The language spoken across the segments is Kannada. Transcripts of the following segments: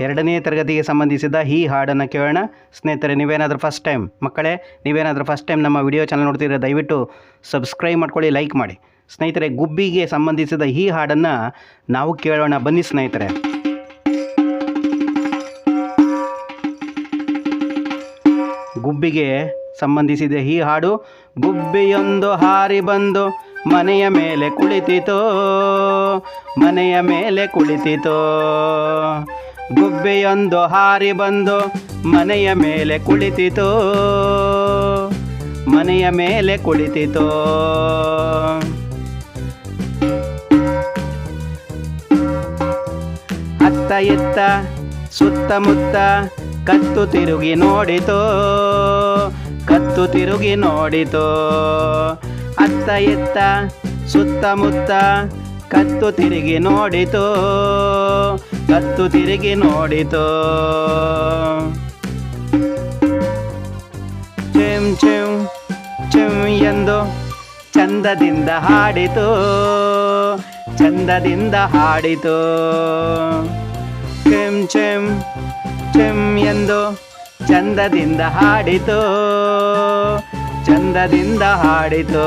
ಎರಡನೇ ತರಗತಿಗೆ ಸಂಬಂಧಿಸಿದ ಈ ಹಾಡನ್ನು ಕೇಳೋಣ. ಸ್ನೇಹಿತರೆ, ನೀವೇನಾದರೂ ಫಸ್ಟ್ ಟೈಮ್ ಮಕ್ಕಳೇ, ನೀವೇನಾದರೂ ಫಸ್ಟ್ ಟೈಮ್ ನಮ್ಮ ವಿಡಿಯೋ ಚಾನಲ್ ನೋಡ್ತಿದ್ರೆ ದಯವಿಟ್ಟು ಸಬ್ಸ್ಕ್ರೈಬ್ ಮಾಡ್ಕೊಳ್ಳಿ ಲೈಕ್ ಮಾಡಿ. ಸ್ನೇಹಿತರೆ, ಗುಬ್ಬಿಗೆ ಸಂಬಂಧಿಸಿದ ಈ ಹಾಡನ್ನು ನಾವು ಕೇಳೋಣ. ಬನ್ನಿ ಸ್ನೇಹಿತರೆ. ಗುಬ್ಬಿಗೆ ಸಂಬಂಧಿಸಿದ ಈ ಹಾಡು, ಗುಬ್ಬಿಯೊಂದು ಹಾರಿ ಬಂದು ಮನೆಯ ಮೇಲೆ ಕುಳಿತಿತೋ, ಮನೆಯ ಮೇಲೆ ಕುಳಿತಿತೋ. ಗುಬ್ಬಿಯೊಂದು ಹಾರಿ ಬಂದು ಮನೆಯ ಮೇಲೆ ಕುಳಿತಿತು. ಮನೆಯ ಮೇಲೆ ಕುಳಿತಿತು. ಅತ್ತ ಇತ್ತ ಸುತ್ತಮುತ್ತ ಕತ್ತು ತಿರುಗಿ ನೋಡಿತು. ಕತ್ತು ತಿರುಗಿ ನೋಡಿತು. ಅತ್ತ ಇತ್ತ ಸುತ್ತಮುತ್ತ ಕತ್ತು ತಿರುಗಿ ನೋಡಿತು. ಕತ್ತು ತಿರುಗಿ ನೋಡಿತು. ಚೆಂ ಚೆಂ ಚೆಂ ಎಂದು ಚಂದದಿಂದ ಹಾಡಿತು. ಚಂದದಿಂದ ಹಾಡಿತು. ಚೆಂ ಚೆಂ ಚೆಂ ಎಂದು ಚಂದದಿಂದ ಹಾಡಿತು. ಚಂದದಿಂದ ಹಾಡಿತು.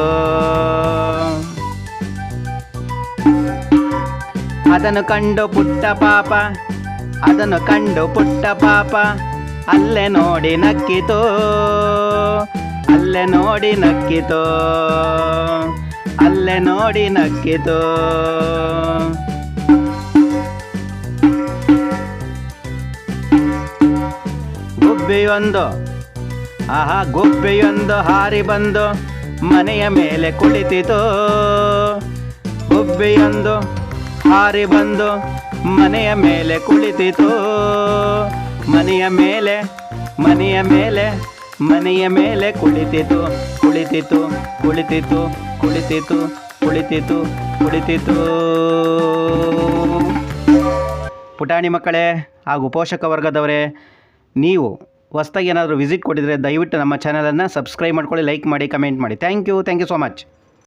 ಅದನ್ನು ಕಂಡು ಪುಟ್ಟ ಪಾಪ. ಅದನ್ನು ಕಂಡು ಪುಟ್ಟ ಪಾಪ. ಅಲ್ಲೇ ನೋಡಿ ನಕ್ಕಿತೋ. ಅಲ್ಲೇ ನೋಡಿ ನಕ್ಕಿತೋ. ಅಲ್ಲೇ ನೋಡಿ ನಕ್ಕಿತೋ. ಗುಬ್ಬಿಯೊಂದು. ಆಹಾ, ಗುಬ್ಬಿಯೊಂದು ಹಾರಿ ಬಂದು ಮನೆಯ ಮೇಲೆ ಕುಳಿತಿತು. ಗುಬ್ಬಿಯೊಂದು ಹಾರಿ ಬಂದು ಮನೆಯ ಮೇಲೆ ಕುಳಿತಿತು. ಮನೆಯ ಮೇಲೆ ಮನೆಯ ಮೇಲೆ ಮನೆಯ ಮೇಲೆ ಕುಳಿತಿತು ಕುಳಿತಿತು ಕುಳಿತಿತು ಕುಳಿತಿತು ಕುಳಿತಿತು ಕುಳಿತಿತು. ಪುಟಾಣಿ ಮಕ್ಕಳೇ ಹಾಗೂ ಪೋಷಕ ವರ್ಗದವರೇ, ನೀವು ಹೊಸ್ದಾಗಿ ಏನಾದರೂ ವಿಸಿಟ್ ಕೊಟ್ಟಿದ್ರೆ ದಯವಿಟ್ಟು ನಮ್ಮ ಚಾನಲನ್ನು ಸಬ್ಸ್ಕ್ರೈಬ್ ಮಾಡ್ಕೊಳ್ಳಿ ಲೈಕ್ ಮಾಡಿ ಕಮೆಂಟ್ ಮಾಡಿ. Thank you thank you so much